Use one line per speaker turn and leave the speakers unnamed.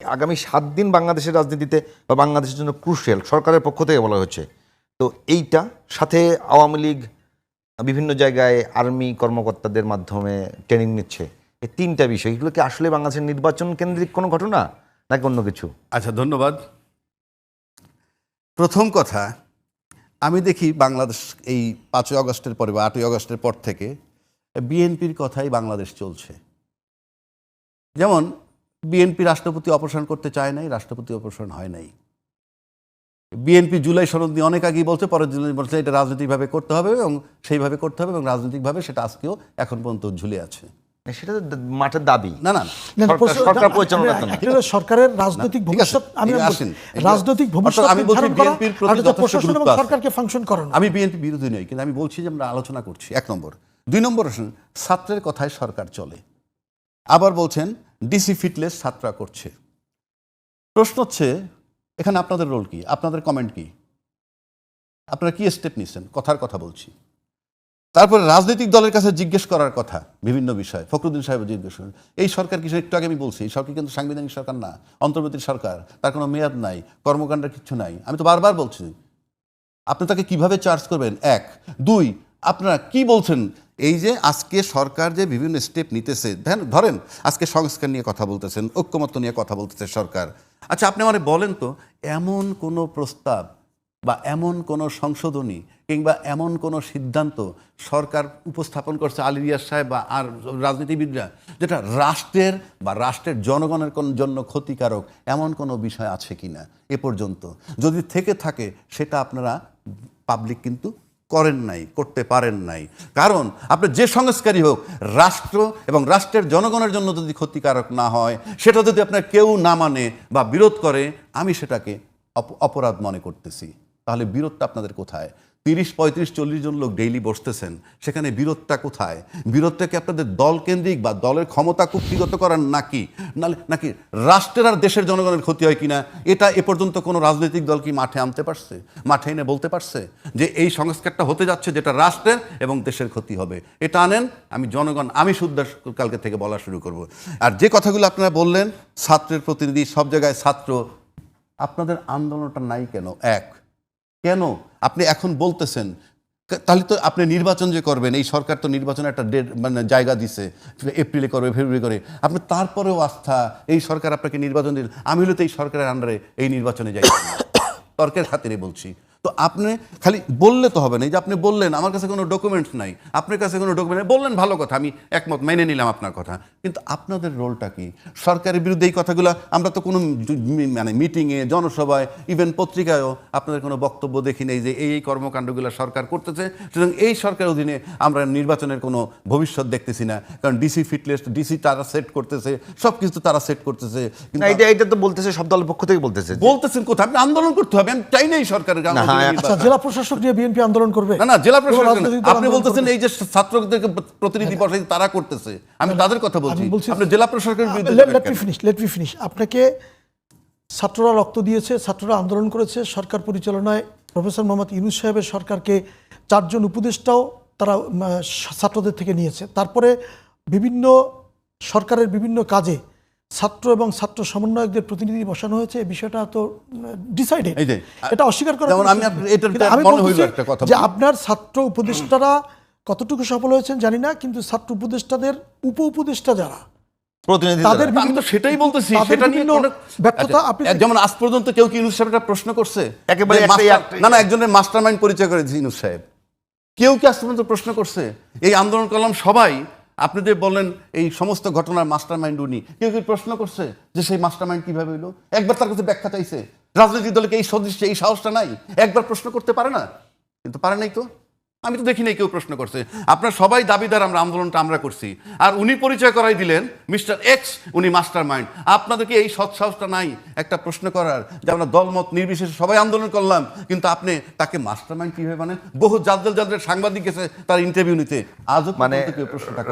আগামী সাত দিন বাংলাদেশের রাজনীতিতে বা বাংলাদেশের জন্য ক্রুশিয়াল সরকারের পক্ষ থেকে বলা হচ্ছে। তো এইটা সাথে আওয়ামী লীগ বিভিন্ন জায়গায় আর্মি কর্মকর্তাদের মাধ্যমে ট্রেনিং নিচ্ছে। এই তিনটা বিষয় এগুলো কি আসলে বাংলাদেশের নির্বাচন কেন্দ্রিক কোনো ঘটনা নাকি অন্য কিছু?
আচ্ছা ধন্যবাদ। প্রথম কথা আমি দেখি বাংলাদেশ এই পাঁচই আগস্টের পরে বা আটই আগস্টের পর থেকে বিএনপির কথাই বাংলাদেশ চলছে। যেমন বিএনপি রাষ্ট্রপতি অপসারণ করতে চায় নাই রাষ্ট্রপতি অপসারণ হয় নাই। বিএনপি জুলাই সনদ নিয়ে অনেক আগেই বলছে পরে জুলাই বলছে এটা রাজনৈতিকভাবে করতে হবে এবং সেইভাবে করতে হবে এবং রাজনৈতিকভাবে সেটা আজকেও এখন পর্যন্ত ঝুলে আছে।
সেটা তো মাঠের দাবি।
না না
সরকার- পরিচালনা
সরকারের রাজনৈতিক ভবিষ্যৎ। আমি। রাজনৈতিক ভবিষ্যৎ
আমি বলছি বিএনপির প্রতি যথেষ্ট গুরুত্ব
সরকারকে ফাংশন করানো।
আমি বিএনপি বিরোধী নই কিন্তু আমি বলছি যে আমরা আলোচনা করছি। এক নম্বর। দুই নম্বর ছাত্রের কথায় সরকার চলে। আবার বলছেন ডিসি ফিটলেস ছাত্ররা করছে। প্রশ্ন হচ্ছে, এখানে আপনাদের রোল কি? আপনাদের কমেন্ট কি? আপনারা কি স্টেপ নিচ্ছেন কথার কথা বলছি। তারপরে রাজনৈতিক দলের কাছে জিজ্ঞেস করার কথা, বিভিন্ন বিষয়। ফখরুদ্দিন সাহেব জিজ্ঞেস করেন, এই সরকার কিছু একটু আগে আমি বলছি, এই সরকার কিন্তু সাংবিধানিক সরকার না, অন্তর্বর্তী সরকার, তার কোনো মেয়াদ নাই, কর্মকাণ্ডের কিছু নাই। আমি তো বারবার বলছি, আপনি তাকে কীভাবে চার্জ করবেন? এক। দুই আপনারা কি বলছেন? এই যে আজকে সরকার যে বিভিন্ন স্টেপ নিতেছে, ধ্যান, ধরেন আজকে সংস্কার নিয়ে কথা বলতেছেন, ঐক্যমত্য নিয়ে কথা বলতেছে সরকার। আচ্ছা আপনি আমারে বলেন তো, এমন কোনো প্রস্তাব বা এমন কোনো সংশোধনী কিংবা এমন কোনো সিদ্ধান্ত সরকার উপস্থাপন করছে আলী রিয়াজ সাহেব বা আর রাজনীতিবিদরা, যেটা রাষ্ট্রের বা রাষ্ট্রের জনগণের জন্য ক্ষতিকারক এমন কোনো বিষয় আছে কিনা এ পর্যন্ত? যদি থেকে থাকে, সেটা আপনারা পাবলিক কিন্তু করেন নাই, করতে পারেন নাই। কারণ আপনার যে সংস্কারই হোক, রাষ্ট্র এবং রাষ্ট্রের জনগণের জন্য যদি ক্ষতিকারক না হয়, সেটা যদি আপনার কেউ না মানে বা বিরোধ করে, আমি সেটাকে অপ- অপরাধ মনে করতেছি। তাহলে বিরোধটা আপনাদের কোথায়? তিরিশ, পঁয়ত্রিশ, চল্লিশ জন লোক ডেইলি বসতেছেন, সেখানে বিরোধটা কোথায়? বিরোধটাকে আপনাদের দল কেন্দ্রিক বা দলের ক্ষমতা কুক্ষিগত করার নাকি? নালে, নাকি রাষ্ট্রের আর দেশের জনগণের ক্ষতি হয় কিনা? এটা এ পর্যন্ত কোনো রাজনৈতিক দল কি মাঠে আনতে পারছে? মাঠে এনে বলতে পারছে যে এই সংস্কারটা হতে যাচ্ছে যেটা রাষ্ট্রের এবং দেশের ক্ষতি হবে। এটা আনেন, আমি জনগণ, আমি শুদ্ধ কালকে থেকে বলা শুরু করব। আর যে কথাগুলো আপনারা বললেন, ছাত্রের প্রতিনিধি, সব জায়গায় ছাত্র, আপনাদের আন্দোলনটা নাই কেন? এক কেন? আপনি এখন বলতেছেন তাহলে তো আপনি নির্বাচন যে করবেন, এই সরকার তো নির্বাচনে একটা ডেট মানে জায়গা দিছে, এপ্রিলে করবে, ফেব্রুয়ারি করে। আপনি তারপরেও আস্থা, এই সরকার আপনাকে নির্বাচন দিল, আমি হলে তো এই সরকারের আন্ডারে এই নির্বাচনে যাই। তর্কের খাতিরে বলছি। তো আপনি খালি বললে তো হবে না যে আপনি বললেন আমার কাছে কোনো ডকুমেন্টস নাই আপনার কাছে কোনো ডকুমেন্ট বললেন ভালো কথা আমি একমত মেনে নিলাম আপনার কথা। কিন্তু আপনাদের রোলটা কি? সরকারের বিরুদ্ধে এই কথাগুলো আমরা তো কোনো মানে মিটিংয়ে জনসভায় ইভেন পত্রিকায়ও আপনাদের কোনো বক্তব্য দেখি নেই যে এই এই কর্মকাণ্ডগুলো সরকার করতেছে। সুতরাং এই সরকারের অধীনে আমরা নির্বাচনের কোনো ভবিষ্যৎ দেখতেছি না কারণ ডিসি ফিটলেস ডিসি তারা সেট করতেছে সব কিছু তারা সেট করতেছে। কিন্তু
এটা এটা তো বলতেছে সব দলের পক্ষ থেকে বলতেছে।
বলতেছেন কোথায়? আপনি আন্দোলন করতে হবে আমি চাই না এই সরকারের
না,
অধীনে নির্বাচন।
আচ্ছা জেলা প্রশাসক নিয়ে বিএনপি আন্দোলন করবে
না না জেলা
দল
আপনি বলতেছেন এই যে ছাত্রদেরকে প্রতিনিধি বসাই তারা করতেছে। আমি তাদের কথা বলছি। আপনি জেলা প্রশাসকের বিরুদ্ধে
let me finish let me finish আপনাকে ছাত্ররা রক্ত দিয়েছে ছাত্ররা আন্দোলন করেছে সরকার পরিচালনায় প্রফেসর মোহাম্মদ ইউনুস সাহেবের সরকারকে চারজন উপদেষ্টাও তারা ছাত্রদের থেকে নিয়েছে। তারপরে বিভিন্ন সরকারের বিভিন্ন কাজে ছাত্র এবং ছাত্র সমন্বয়কদের প্রতিনিধি বসানো হয়েছে এই বিষয়টা তো ডিসাইডেড এটা অস্বীকার করা
আমি
আমি
একটা কথা।
যে আপনার ছাত্র উপদেষ্টারা কতটুকু সফল হয়েছেন জানি না কিন্তু ছাত্র উপদেষ্টাদের উপ উপদেষ্টা যারা তাদের।
সেটাই বলতেছি সেটা নিয়ে
ব্যর্থতা
আচ্ছা,
আপনি-
যেমন আজ পর্যন্ত কেউ কি ইউনুস সাহেব প্রশ্ন করছে?
একেবারে
না না একজনের মাস্টার মাইন্ড পরিচয় করেছে ইউনুস সাহেব। কেউ কি আজ পর্যন্ত প্রশ্ন করছে? এই আন্দোলন করলাম সবাই আপনি যে বললেন এই সমস্ত ঘটনার মাস্টার মাইন্ড উনি কেউ কি প্রশ্ন করছে যে সেই মাস্টার মাইন্ড কীভাবে হইল? একবার তার কাছে ব্যাখ্যা চাইছে রাজনৈতিক দলকে এই সদৃশ্য এই সাহসটা নাই একবার প্রশ্ন করতে পারে না? কিন্তু পারে নাই তো? আমি তো দেখি নাই কেউ প্রশ্ন করছে। আপনার সবাই দাবিদার আমরা আন্দোলনটা আমরা করছি। আর উনি পরিচয় করাই দিলেন মিস্টার এক্স উনি মাস্টার মাইন্ড আপনাদেরকে এই সৎসাহসটা নাই একটা প্রশ্ন করার যে আমরা দলমত নির্বিশেষে সবাই আন্দোলন করলাম কিন্তু আপনি তাকে মাস্টার মাইন্ড কীভাবে মানেন বহু জাদল জাদলের সাংবাদিক গেছে তার ইন্টারভিউ নিতে। আজও
মানে
কেউ প্রশ্নটা